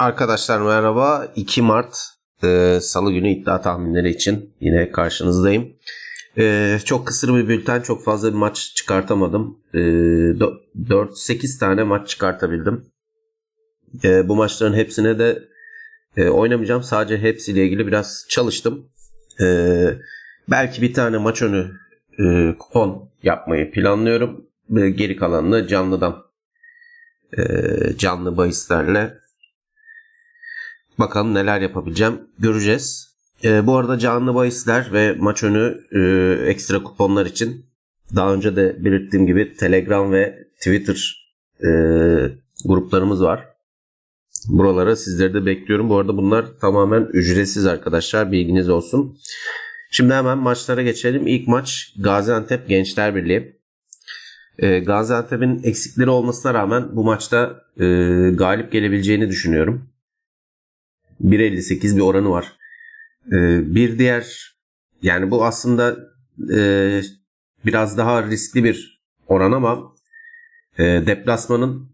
Arkadaşlar merhaba. 2 Mart e, Salı günü iddia tahminleri için yine karşınızdayım. E, çok kısır bir bülten. Çok fazla bir maç çıkartamadım. E, 4-8 tane maç çıkartabildim. E, bu maçların hepsine de e, oynamayacağım. Sadece hepsiyle ilgili biraz çalıştım. E, belki bir tane maç önü e, kupon yapmayı planlıyorum. E, geri kalanını canlıdan e, canlı bahislerle Bakalım neler yapabileceğim. Göreceğiz. E, bu arada canlı bahisler ve maç önü e, ekstra kuponlar için daha önce de belirttiğim gibi Telegram ve Twitter e, gruplarımız var. Buralara sizleri de bekliyorum. Bu arada bunlar tamamen ücretsiz arkadaşlar. Bilginiz olsun. Şimdi hemen maçlara geçelim. İlk maç Gaziantep Gençler Birliği. E, Gaziantep'in eksikleri olmasına rağmen bu maçta e, galip gelebileceğini düşünüyorum. 1.58 bir oranı var. Ee, bir diğer yani bu aslında e, biraz daha riskli bir oran ama e, deplasmanın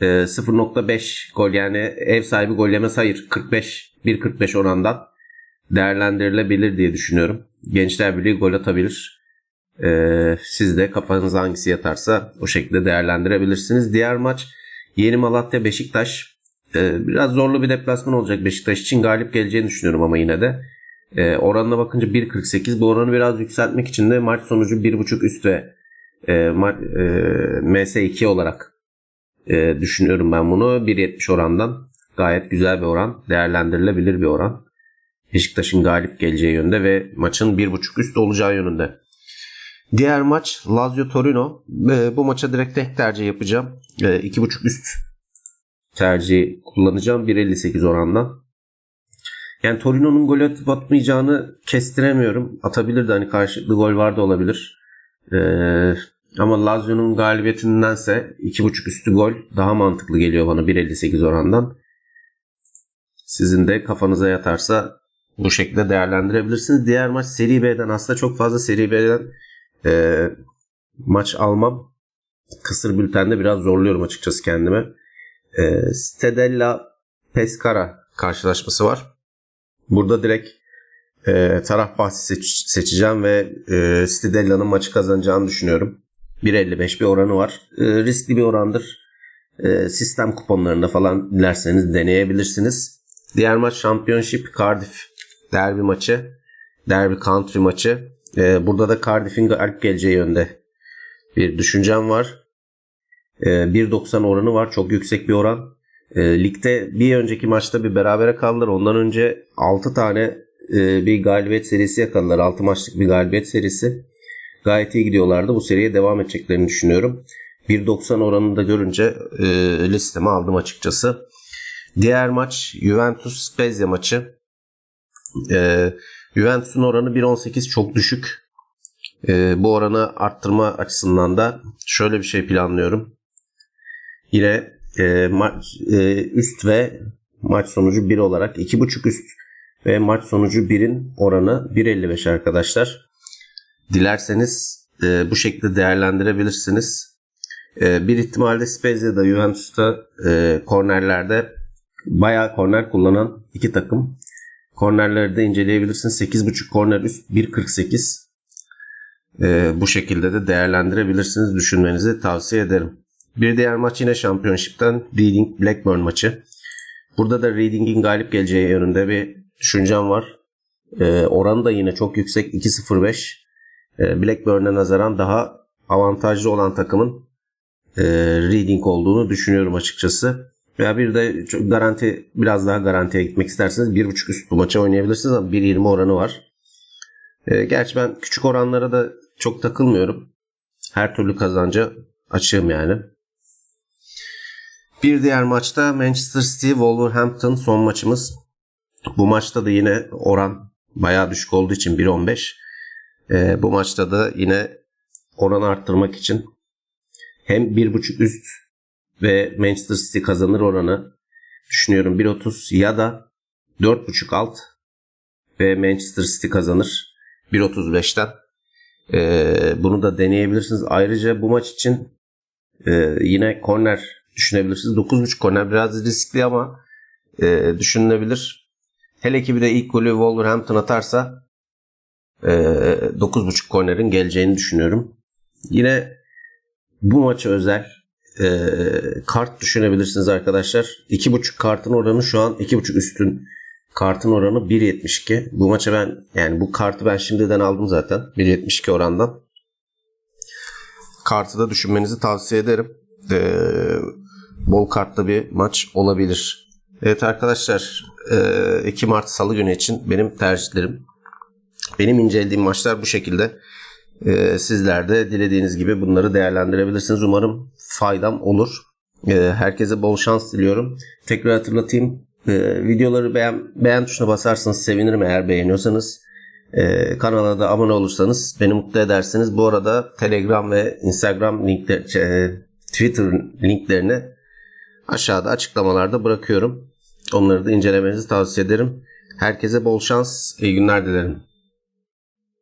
e, 0.5 gol yani ev sahibi gol yemez hayır 45 1.45 orandan değerlendirilebilir diye düşünüyorum. Gençler Birliği gol atabilir. Ee, siz de kafanıza hangisi yatarsa o şekilde değerlendirebilirsiniz. Diğer maç Yeni Malatya Beşiktaş. Ee, biraz zorlu bir deplasman olacak Beşiktaş için. Galip geleceğini düşünüyorum ama yine de. E, oranına bakınca 1.48. Bu oranı biraz yükseltmek için de maç sonucu 1.5 üst ve e, ma- e, MS2 olarak e, düşünüyorum ben bunu. 1.70 orandan gayet güzel bir oran. Değerlendirilebilir bir oran. Beşiktaş'ın galip geleceği yönde ve maçın 1.5 üst olacağı yönünde. Diğer maç Lazio Torino. E, bu maça direkt tek tercih yapacağım. E, 2.5 üst tercihi kullanacağım 1.58 orandan. Yani Torino'nun gol atıp atmayacağını kestiremiyorum. Atabilir de hani karşılıklı gol var da olabilir. Ee, ama Lazio'nun galibiyetindense 2.5 üstü gol daha mantıklı geliyor bana 1.58 orandan. Sizin de kafanıza yatarsa bu şekilde değerlendirebilirsiniz. Diğer maç Seri B'den aslında çok fazla Seri B'den e, maç almam. Kısır bültende biraz zorluyorum açıkçası kendime e, Stedella Pescara karşılaşması var. Burada direkt e, taraf bahsi seç, seçeceğim ve e, Stedella'nın maçı kazanacağını düşünüyorum. 1.55 bir oranı var. E, riskli bir orandır. E, sistem kuponlarında falan dilerseniz deneyebilirsiniz. Diğer maç Championship Cardiff derbi maçı. Derby Country maçı. E, burada da Cardiff'in galip geleceği yönde bir düşüncem var. 1.90 ee, oranı var. Çok yüksek bir oran. E, ligde bir önceki maçta bir berabere kaldılar. Ondan önce 6 tane e, bir galibiyet serisi yakaladılar. 6 maçlık bir galibiyet serisi. Gayet iyi gidiyorlardı. Bu seriye devam edeceklerini düşünüyorum. 1.90 oranını da görünce e, listeme aldım açıkçası. Diğer maç Juventus Spezia maçı. E, Juventus'un oranı 1.18 çok düşük. Bu oranı arttırma açısından da şöyle bir şey planlıyorum. Yine e, maç e, üst ve maç sonucu 1 olarak 2.5 üst ve maç sonucu 1'in oranı 1.55 arkadaşlar. Dilerseniz e, bu şekilde değerlendirebilirsiniz. E, bir ihtimalle Spezia'da Juventus'ta e, kornerlerde bayağı korner kullanan iki takım. Kornerleri de inceleyebilirsiniz. 8.5 korner üst 1.48. E, bu şekilde de değerlendirebilirsiniz. Düşünmenizi tavsiye ederim. Bir diğer maç yine Championship'ten Reading Blackburn maçı. Burada da Reading'in galip geleceği yönünde bir düşüncem var. Ee, oranı da yine çok yüksek 2.05. Ee, Blackburn'e nazaran daha avantajlı olan takımın e, Reading olduğunu düşünüyorum açıkçası. Veya bir de çok garanti biraz daha garantiye gitmek isterseniz 1.5 üst bu maça oynayabilirsiniz ama 1.20 oranı var. Ee, gerçi ben küçük oranlara da çok takılmıyorum. Her türlü kazanca açığım yani. Bir diğer maçta Manchester City Wolverhampton son maçımız. Bu maçta da yine oran bayağı düşük olduğu için 1.15. Ee, bu maçta da yine oranı arttırmak için hem 1.5 üst ve Manchester City kazanır oranı düşünüyorum 1.30 ya da 4.5 alt ve Manchester City kazanır 1.35'ten. Ee, bunu da deneyebilirsiniz. Ayrıca bu maç için e, yine korner düşünebilirsiniz. 9.5 korner biraz riskli ama e, düşünülebilir. Hele ki bir de ilk golü Wolverhampton atarsa e, 9.5 kornerin geleceğini düşünüyorum. Yine bu maça özel e, kart düşünebilirsiniz arkadaşlar. 2.5 kartın oranı şu an 2.5 üstün kartın oranı 1.72. Bu maça ben yani bu kartı ben şimdiden aldım zaten 1.72 orandan. Kartı da düşünmenizi tavsiye ederim. E, bol kartlı bir maç olabilir. Evet arkadaşlar e, 2 Mart Salı günü için benim tercihlerim. Benim incelediğim maçlar bu şekilde. Ee, sizler de dilediğiniz gibi bunları değerlendirebilirsiniz. Umarım faydam olur. Ee, herkese bol şans diliyorum. Tekrar hatırlatayım. Videoları beğen, beğen tuşuna basarsanız sevinirim eğer beğeniyorsanız. Ee, kanala da abone olursanız beni mutlu edersiniz. Bu arada Telegram ve Instagram linkler, Twitter linklerini aşağıda açıklamalarda bırakıyorum. Onları da incelemenizi tavsiye ederim. Herkese bol şans, iyi günler dilerim.